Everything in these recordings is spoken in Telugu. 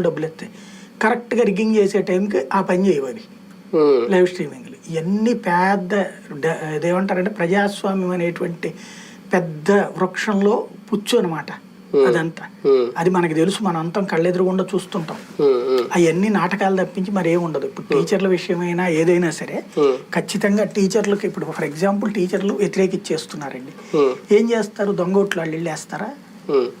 డబ్బులు ఎత్తాయి కరెక్ట్గా రిగ్గింగ్ చేసే టైంకి ఆ పని చేయవు అవి. ఉమ్, లైవ్ స్ట్రీమింగ్లు. ఇవన్నీ పెద్ద ఇదేమంటారంటే ప్రజాస్వామ్యం అనేటువంటి పెద్ద వృక్షంలో పుచ్చు అనమాట అదంతా. అది మనకి తెలుసు మనం అంతం కళ్ళెదురుగుండా చూస్తుంటాం. అవన్నీ నాటకాలు తప్పించి మరి ఏమి ఉండదు. ఇప్పుడు టీచర్ల విషయమైనా ఏదైనా సరే ఖచ్చితంగా టీచర్లకు ఇప్పుడు ఫర్ ఎగ్జాంపుల్ టీచర్లు వ్యతిరేకిచ్చేస్తున్నారండి. ఏం చేస్తారు? దొంగ ఓట్లు వాళ్ళు వెళ్ళి వేస్తారా ఉమ్,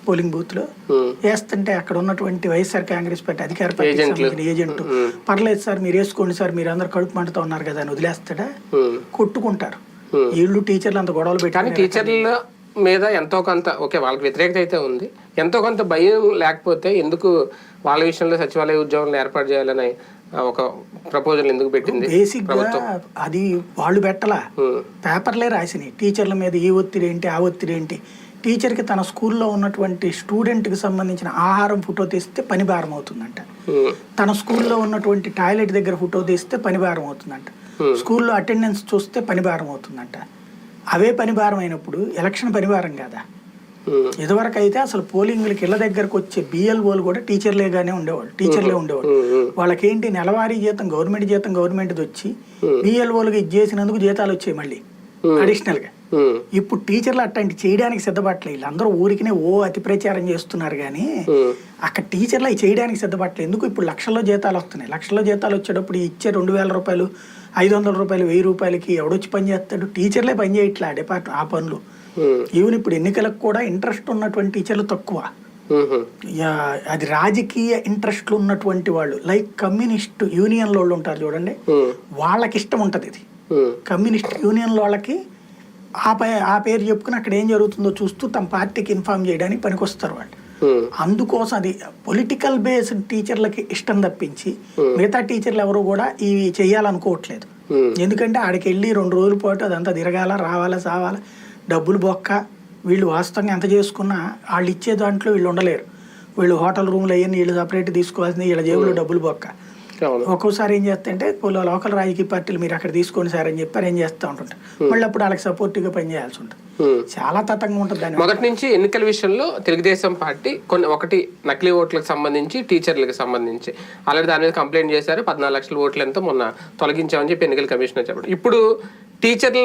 పోలింగ్ బూత్లో ఉమ్, వేస్తుంటే అక్కడ ఉన్నటువంటి వైఎస్ఆర్ కాంగ్రెస్ పార్టీ అధికార. సంబంధించిన ఏజెంట్ ఉమ్. పర్లేదు సార్ మీరు వేసుకోండి సార్ మీరు అందరు కడుపు మంటతో ఉన్నారు కదా అని వదిలేస్తాడా. కొట్టుకుంటారు. వీళ్ళు టీచర్లు అంత గొడవలు కానీ పెట్టి టీచర్ల మీద ఎంతో కొంత ఓకే వాళ్ళకి వ్యతిరేకత అయితే ఉంది. ఎంతో కొంత భయం లేకపోతే ఎందుకు వాళ్ళ విషయంలో సచివాలయ ఉద్యోగాలను ఏర్పాటు చేయాలని ఒక ప్రపోజల్ ఎందుకు పెట్టింది అది వాళ్ళు పెట్టలా? పేపర్లే రాసినాయి. టీచర్ల మీద ఈ ఒత్తిడి ఏంటి ఆ ఒత్తిడి ఏంటి? టీచర్కి తన స్కూల్లో ఉన్నటువంటి స్టూడెంట్కి సంబంధించిన ఆహారం ఫోటో తీస్తే పని భారం అవుతుందంట తన స్కూల్లో ఉన్నటువంటి టాయిలెట్ దగ్గర ఫోటో తీస్తే పని భారం అవుతుందంట. స్కూల్లో అటెండెన్స్ చూస్తే పని భారం అవుతుందంట అవే పని భారం అయినప్పుడు ఎలక్షన్ పని భారం కాదా? ఇదివరకు అయితే అసలు పోలింగ్లకి ఇళ్ళ దగ్గరకు వచ్చే బిఎల్ఓలు కూడా టీచర్లేగానే ఉండేవాళ్ళు టీచర్లే ఉండేవాళ్ళు. వాళ్ళకేంటి నెలవారీ జీతం గవర్నమెంట్ జీతం గవర్నమెంట్ది వచ్చి. బిఎల్ఓలుగా ఇది చేసినందుకు జీతాలు వచ్చాయి మళ్ళీ. అడిషనల్గా. ఇప్పుడు టీచర్లు అట్లాంటి చేయడానికి సిద్ధపడలేదు వీళ్ళందరూ ఊరికినే ఓ అతి ప్రచారం చేస్తున్నారు కానీ అక్కడ టీచర్లు అవి చేయడానికి సిద్ధపడలేదు ఎందుకు ఇప్పుడు లక్షల్లో జీతాలు వస్తున్నాయి? లక్షల్లో జీతాలు వచ్చేటప్పుడు ఇచ్చే రెండు వేల రూపాయలు ఐదు వందల రూపాయలు వెయ్యి రూపాయలకి ఎవడొచ్చి పని చేస్తాడు? టీచర్లే పని చేయట్లే ఆ డిపార్ట్ ఆ పనులు. ఈవెన్ ఇప్పుడు ఎన్నికలకు కూడా ఇంట్రెస్ట్ ఉన్నటువంటి టీచర్లు తక్కువ. అది రాజకీయ ఇంట్రెస్ట్లు ఉన్నటువంటి వాళ్ళు. లైక్ కమ్యూనిస్ట్ యూనియన్ వాళ్ళు ఉంటారు చూడండి. వాళ్ళకి ఇష్టం ఉంటుంది ఇది. కమ్యూనిస్ట్ యూనియన్ వాళ్ళకి ఆ పే ఆ పేరు చెప్పుకుని అక్కడ ఏం జరుగుతుందో చూస్తూ తమ పార్టీకి ఇన్ఫార్మ్ చేయడానికి పనికొస్తారు వాళ్ళు. అందుకోసం అది పొలిటికల్ బేస్డ్ టీచర్లకి ఇష్టం తప్పించి మిగతా టీచర్లు ఎవరు కూడా ఇవి చేయాలనుకోవట్లేదు. ఎందుకంటే ఆడికి వెళ్ళి రెండు రోజుల పాటు అదంతా తిరగాల రావాలా సావాలా డబ్బులు బొక్క వీళ్ళు వాస్తవంగా ఎంత చేసుకున్నా వాళ్ళు ఇచ్చే దాంట్లో వీళ్ళు ఉండలేరు. వీళ్ళు హోటల్ రూమ్లు అయ్యి వీళ్ళు సపరేట్ తీసుకోవాల్సింది వీళ్ళ జేబులో డబ్బులు బొక్క. ఒక్కోసారి ఏం చేస్తుంటే పోలో- లోకల్ రాజకీయ పార్టీలు మీరు అక్కడ తీసుకోండి సార్ అని చెప్పి అరేంజ్ చేస్తూ ఉంటుంటారు మళ్ళీ అప్పుడు వాళ్ళకి సపోర్టివ్గా పనిచేయాల్సి ఉంటుంది. చాలా తతంగా ఉంటుంది దాని మొదటి నుంచి ఎన్నికల విషయంలో తెలుగుదేశం పార్టీ కొన్ని ఒకటి నకిలీ ఓట్లకు సంబంధించి టీచర్లకు సంబంధించి. ఆల్రెడీ దాని మీద కంప్లైంట్ చేశారు. పద్నాలుగు లక్షల ఓట్లు ఎంతో మొన్న తొలగించామని చెప్పి ఎన్నికల కమిషనర్ చెప్పారు ఇప్పుడు టీచర్ల